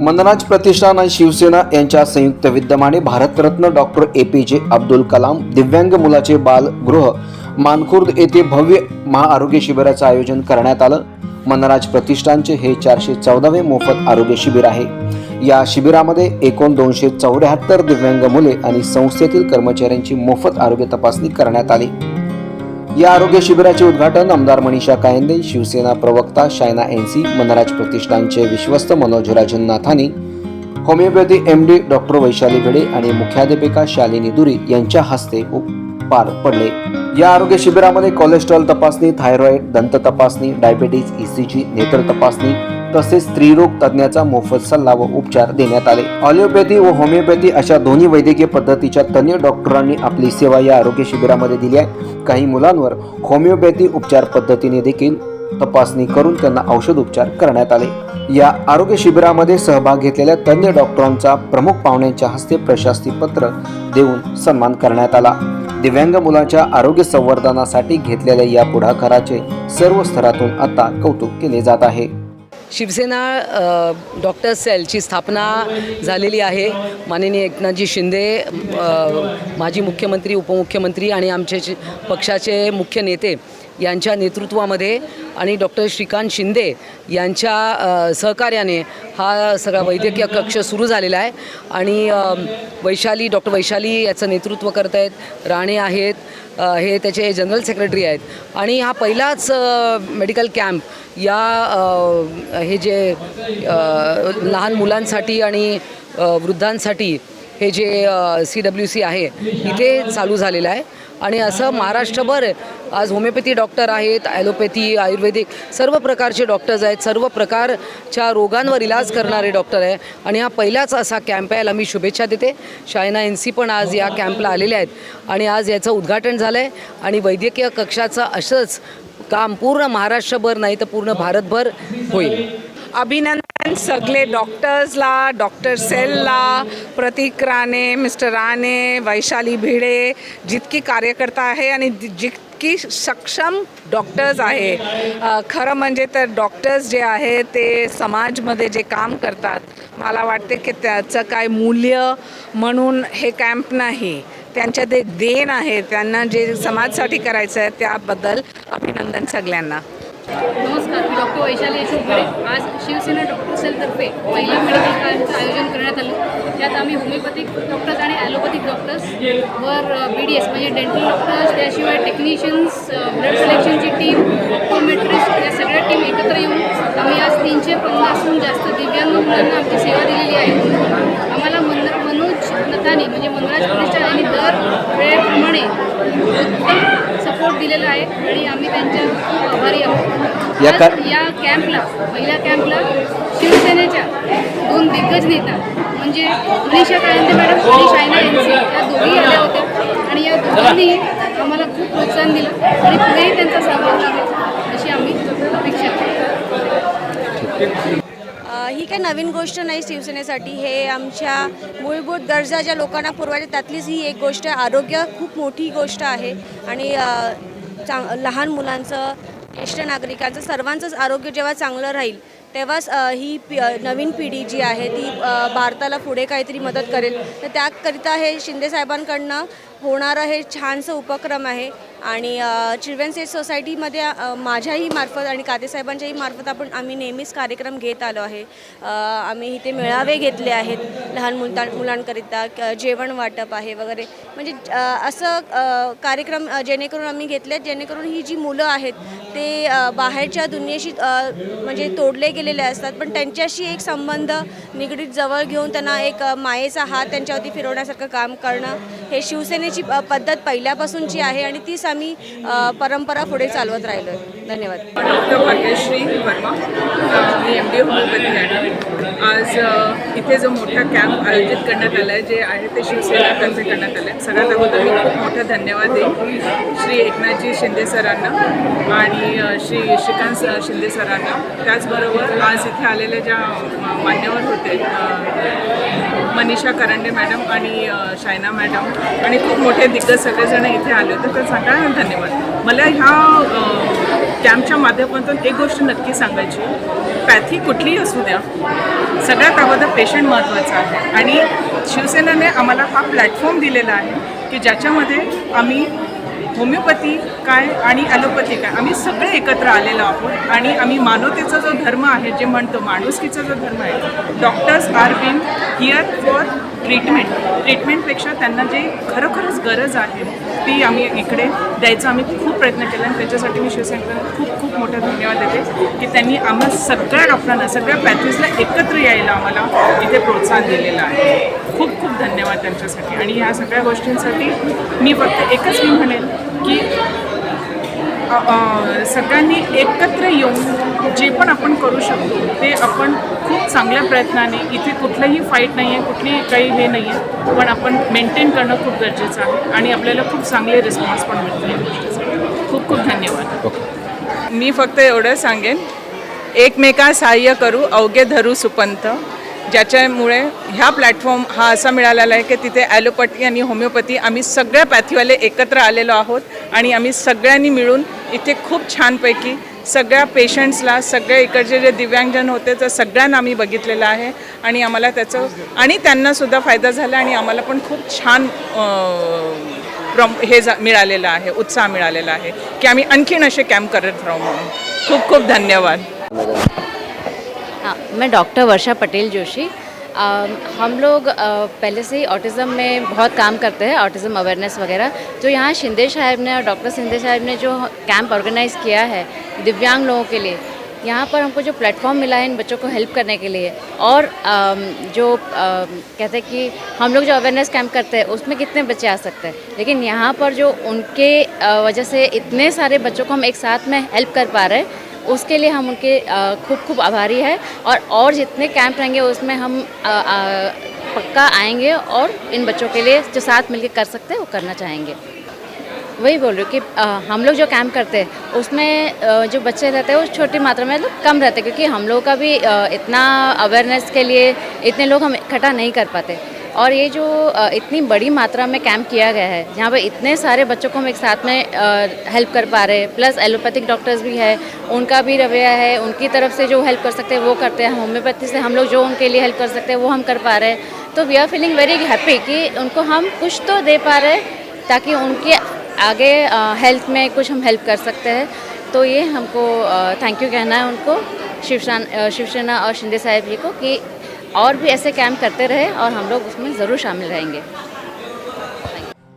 मनराज प्रतिष्ठान आणि शिवसेना यांच्या संयुक्त विद्यमाने भारतरत्न डॉक्टर ए पी जे अब्दुल कलाम दिव्यांग मुलाचे बालगृह मानखुर्द येथे भव्य महाआरोग्य शिबिराचं आयोजन करण्यात आलं. मनराज प्रतिष्ठानचे हे चारशे चौदावे मोफत आरोग्य शिबिर आहे. या शिबिरामध्ये एकूण दोनशे चौऱ्याहत्तर दिव्यांग मुले आणि संस्थेतील कर्मचाऱ्यांची मोफत आरोग्य तपासणी करण्यात आली. या आरोग्य शिबिराचे उद्घाटन आमदार मनीषा कायंदे शिवसेना प्रवक्ता शायना एनसी मनराज प्रतिष्ठानचे विश्वस्त Manoj Rajnathani homeopathy M D doctor Vaishali Bhide आणि मुख्याध्यापिका शालिनी दुरी यांच्या हस्ते पार पडले. या आरोग्य शिबिरामध्ये कोलेस्ट्रॉल तपासणी थायरॉईड दंत तपासणी डायबेटीज ईसीजी नेत्र तपासणी तसेच स्त्रीरोग तज्ज्ञाचा मोफत सल्ला व उपचार देण्यात आले. ऑलिओपॅथी व होमिओपॅथी अशा दोन्ही वैद्यकीय पद्धतीच्या तज्ज्ञ डॉक्टरांनी आपली सेवा या आरोग्य शिबिरामध्ये दिली आहे. काही मुलांवर होमिओपॅथी उपचार पद्धतीने देखील तपासणी करून त्यांना औषध उपचार करण्यात आले. या आरोग्य शिबिरामध्ये सहभाग घेतलेल्या तज्ज्ञ डॉक्टरांचा प्रमुख पाहुण्यांच्या हस्ते प्रशास्ती पत्र देऊन सन्मान करण्यात आला. दिव्यांग मुलांच्या आरोग्य संवर्धनासाठी घेतलेल्या या पुढाकाराचे सर्व स्तरातून आता कौतुक केले जात आहे. शिवसेना डॉक्टर सेलची स्थापना झालेली आहे. माननीय एकनाथजी शिंदे माजी मुख्यमंत्री उपमुख्यमंत्री आणि आमचे पक्षाचे मुख्य नेते यांच्या नेतृत्वामध्ये आणि डॉक्टर श्रीकांत शिंदे यांच्या सहकार्याने हा सगळा वैद्यकीय कक्ष सुरू झालेला आहे. आणि वैशाली डॉक्टर वैशाली याचं नेतृत्व करत आहेत राणे आहेत हे त्याचे जनरल सेक्रेटरी आहेत. आणि हा पहिलाच मेडिकल कॅम्प या हे जे लहान मुलांसाठी आणि वृद्धांसाठी हे जे सी डब्ल्यू सी आहे इथे चालू झालेलं आहे. आणि असं महाराष्ट्रभर आज होमिओपॅथी डॉक्टर आहेत ॲलोपॅथी आयुर्वेदिक सर्व प्रकारचे डॉक्टर्स आहेत सर्व प्रकारच्या रोगांवर इलाज करणारे डॉक्टर आहे. आणि हा पहिलाच असा कॅम्प आहे याला मी शुभेच्छा देते. शायना एन सी पण आज या कॅम्पला आलेले आहेत. आणि आज याचं उद्घाटन झालं आहे आणि वैद्यकीय कक्षाचं असंच काम पूर्ण महाराष्ट्रभर नाही तर पूर्ण भारतभर होईल. अभिनंदन. सगळे डॉक्टर्सला डॉक्टर सेलला प्रतीक राणे मिस्टर राणे वैशाली भिडे जितकी कार्यकर्ता आहे आणि जितकी सक्षम डॉक्टर्स आहे. खरं म्हणजे तर डॉक्टर्स जे आहे ते समाजमध्ये जे काम करतात मला वाटते की त्याचं काय मूल्य म्हणून हे कॅम्प नाही. त्यांच्या ते देण आहे त्यांना जे समाजसाठी करायचं आहे त्याबद्दल अभिनंदन सगळ्यांना. नमस्कार मी डॉक्टर वैशाली यशोद आज शिवसेना डॉक्टर सेलतर्फे पहिला मेडिकल कॅम्पचं आयोजन करण्यात आलं. त्यात आम्ही होमिओपॅथिक डॉक्टर्स आणि ॲलोपॅथिक डॉक्टर्स वर बी डी एस म्हणजे डेंटल डॉक्टर्स त्याशिवाय टेक्निशियन्स ब्लड सिलेक्शनची टीम ऑप्टोमेट्रिस्ट या सगळ्या टीम एकत्र येऊन आम्ही आज तीनशे पन्नासहून जास्त दिव्यांग मुलांना आमची सेवा दिलेली आहे. नथानी म्हणजे मंगळाज प्रतिष्ठान यांनी दर वेळेप्रमाणे उत्तम सपोर्ट दिलेला आहे आणि आम्ही त्यांच्या खूप आभारी आहोत. या कॅम्पला पहिल्या कॅम्पला शिवसेनेच्या दोन दिग्गज नेता म्हणजे मनीषा कायंदे मॅडम आणि शायना एनसी या दोघी आल्या होत्या. आणि या दोघांनी आम्हाला खूप प्रोत्साहन दिलं आणि पुढेही त्यांचा सहभाग लाभेल अशी आम्ही अपेक्षा करतो अ, ही काही नवीन गोष्ट नाही शिवसेनेसाठी. हे आमच्या मूलभूत गरजा ज्या लोकांना पुरवायच्या त्यातलीच ही एक गोष्ट आहे. आरोग्य खूप मोठी गोष्ट आहे. आणि चांग लहान मुलांचं ज्येष्ठ नागरिकांचं सर्वांचंच आरोग्य जेव्हा चांगलं राहील तेव्हाच ही पि नवीन पिढी जी आहे ती भारताला पुढे काहीतरी मदत करेल. तर त्याकरिता हे शिंदे साहेबांकडनं होणारं हे छानसं उपक्रम आहे. आणि चिल्ड्रन्स एज सोसायटीमध्ये माझ्याही मार्फत आणि कातेसाहेबांच्याही मार्फत आपण आम्ही नेहमीच कार्यक्रम घेत आलो आहे. आम्ही इथे मेळावे घेतले आहेत लहान मुलता मुलांकरिता जेवण वाटप आहे वगैरे. म्हणजे असं कार्यक्रम जेणेकरून आम्ही घेतले आहेत जेणेकरून ही जी मुलं आहेत ते बाहेरच्या दुनियेशी म्हणजे तोडले गेलेले असतात. पण त्यांच्याशी एक संबंध निगडीत जवळ घेऊन त्यांना एक मायेचा हात त्यांच्यावरती फिरवण्यासारखं काम करणं हे शिवसेनेची पद्धत पहिल्यापासूनची आहे आणि तीच आम्ही परंपरा पुढे चालवत राहिलो आहे धन्यवाद. डॉक्टर भाग्यश्री वर्मा मी एम डी होमिओपॅथी आज इथे जो मोठा कॅम्प आयोजित करण्यात आला आहे जे आहे ते शिवसेनातर्फे करण्यात आलं आहे सगळ्यात अगोदर मी खूप मोठा धन्यवाद देईन श्री एकनाथजी शिंदे सरांना आणि श्री श्रीकांत शिंदे सरांना. त्याचबरोबर आज इथे आलेल्या ज्या मान्यवर होते मनीषा करंडे मॅडम आणि शायना मॅडम आणि खूप मोठे दिग्गज सगळेजण इथे आले होते. तर सगळ्या धन्यवाद. मला ह्या कॅम्पच्या माध्यमातून एक गोष्ट नक्की सांगायची पॅथी कुठलीही असू द्या सगळ्यात अगोदर पेशंट महत्त्वाचा आहे. आणि शिवसेनेने आम्हाला हा प्लॅटफॉर्म दिलेला आहे की ज्याच्यामध्ये आम्ही होमिओपॅथी काय आणि ॲलोपॅथी काय आम्ही सगळे एकत्र आलेलो आहोत. आणि आम्ही मानवतेचा जो धर्म आहे जे म्हणतो माणुसकीचा जो धर्म आहे doctors are been here for treatment. ट्रीटमेंटपेक्षा त्यांना जे खरोखरच गरज आहे ती आम्ही इकडे द्यायचा आम्ही खूप प्रयत्न केला आणि त्याच्यासाठी मी शिवसेनेला खूप खूप मोठा धन्यवाद देते की त्यांनी आम्हा सगळ्या डॉक्टरांना सगळ्या पॅथीजला एकत्र यायला आम्हाला इथे प्रोत्साहन दिलेलं आहे. खूप खूप धन्यवाद त्यांच्यासाठी. आणि ह्या सगळ्या गोष्टींसाठी मी फक्त एकच मी म्हणेन की सगळ्यांनी एकत्र येऊन जे पण आपण करू शकतो ते आपण खूप चांगल्या प्रयत्नाने इथे कुठलंही फाईट नाही आहे कुठलीही काही हे नाही आहे पण आपण मेंटेन करणं खूप गरजेचं आहे आणि आपल्याला खूप चांगले रिस्पॉन्स पण मिळतो या गोष्टीसाठी. खूप खूप धन्यवाद. मी फक्त एवढं सांगेन एकमेका सहाय्य करू अवघे धरू सुपंथ ज्याच्यामुळे ह्या प्लॅटफॉर्म हा असा मिळालेला आहे की तिथे ॲलोपॅथी आणि होमिओपॅथी आम्ही सगळ्या पॅथीवाले एकत्र आलेलो आहोत आणि आम्ही सगळ्यांनी मिळून इथे खूप छानपैकी सगळ्या पेशंट्सला सगळ्या इकडचे जे दिव्यांगजन होते तर सगळ्यांना आम्ही बघितलेलं आहे आणि आम्हाला त्याचं आणि त्यांनासुद्धा फायदा झाला आणि आम्हाला पण खूप छान प्रॉम प्रम हे जा मिळालेलं आहे उत्साह मिळालेला आहे की आम्ही आणखीन असे कॅम्प करत राहू म्हणून. खूप खूप धन्यवाद. हाँ मैं डॉक्टर वर्षा पटेल जोशी। अ, हम लोग अ, पहले से ही ऑटिज़म में बहुत काम करते हैं ऑटिज़म अवेयरनेस वगैरह। जो यहाँ शिंदे साहब ने और डॉक्टर शिंदे साहब ने जो कैंप ऑर्गेनाइज़ किया है दिव्यांग लोगों के लिए यहाँ पर हमको जो प्लेटफॉर्म मिला है इन बच्चों को हेल्प करने के लिए और अम, जो कहते हैं कि हम लोग जो अवेयरनेस कैंप करते हैं उसमें कितने बच्चे आ सकते हैं। लेकिन यहाँ पर जो उनके वजह से इतने सारे बच्चों को हम एक साथ में हेल्प कर पा रहे हैं उसके लिए हम उनके खूब खूब आभारी है और और जितने कैंप रहेंगे उसमें हम पक्का आएँगे और इन बच्चों के लिए जो साथ मिलकर कर सकते हैं वो करना चाहेंगे। वही बोल रही हूँ कि अ, हम लोग जो कैंप करते हैं उसमें अ, जो बच्चे रहते हैं वो छोटी मात्रा में मतलब कम रहते हैं क्योंकि हम लोग का भी अ, इतना अवेयरनेस के लिए इतने लोग हम इकट्ठा नहीं कर पाते। और ये जो इतनी बड़ी मात्रा में कैंप किया गया है, जहाँ पर इतने सारे बच्चों को हम एक साथ में हेल्प कर पा रहे हैं, प्लस एलोपैथिक डॉक्टर्स भी है, उनका भी रवैया है, उनकी तरफ़ से जो हेल्प कर सकते हैं, वो करते हैं, होम्योपैथी से हम लोग जो उनके लिए हेल्प कर सकते हैं, वो हम कर पा रहे हैं। तो we are feeling very happy कि उनको हम कुछ तो दे पा रहे हैं, ताकि उनके आगे हेल्थ में कुछ हम हेल्प कर सकते हैं। तो ये हमको थैंक यू कहना है उनको शिवसेना शिवसेना और शिंदे साहब जी को कि और भी ऐसे कैंप करते रहे और हम लोग उसमें ज़रूर शामिल रहेंगे।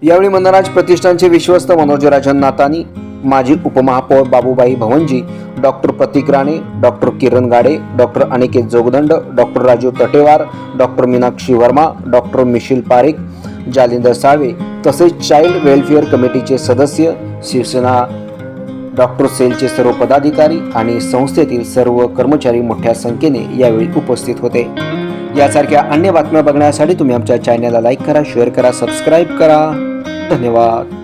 यावेळी मनराज प्रतिष्ठानचे विश्वस्त मनोजराजन नातानी माजी उपमहापौर Babubai Bhavanji doctor Prateek Rane doctor Kiran Gade doctor Aniket Jogdand doctor Raju Tatewar doctor Meenakshi Varma doctor Mishil Parekh Jalindar Salve तसेच चाइल्ड वेलफेअर कमिटीचे सदस्य शिवसेना डॉक्टर सेलचे सर्व पदाधिकारी आणि संस्थेतील सर्व कर्मचारी मोठ्या संख्येने यावेळी उपस्थित होते. यासारख्या अन्य बातम्या बघण्यासाठी तुम्ही आमच्या चॅनलला लाईक करा शेअर करा सबस्क्राईब करा. धन्यवाद.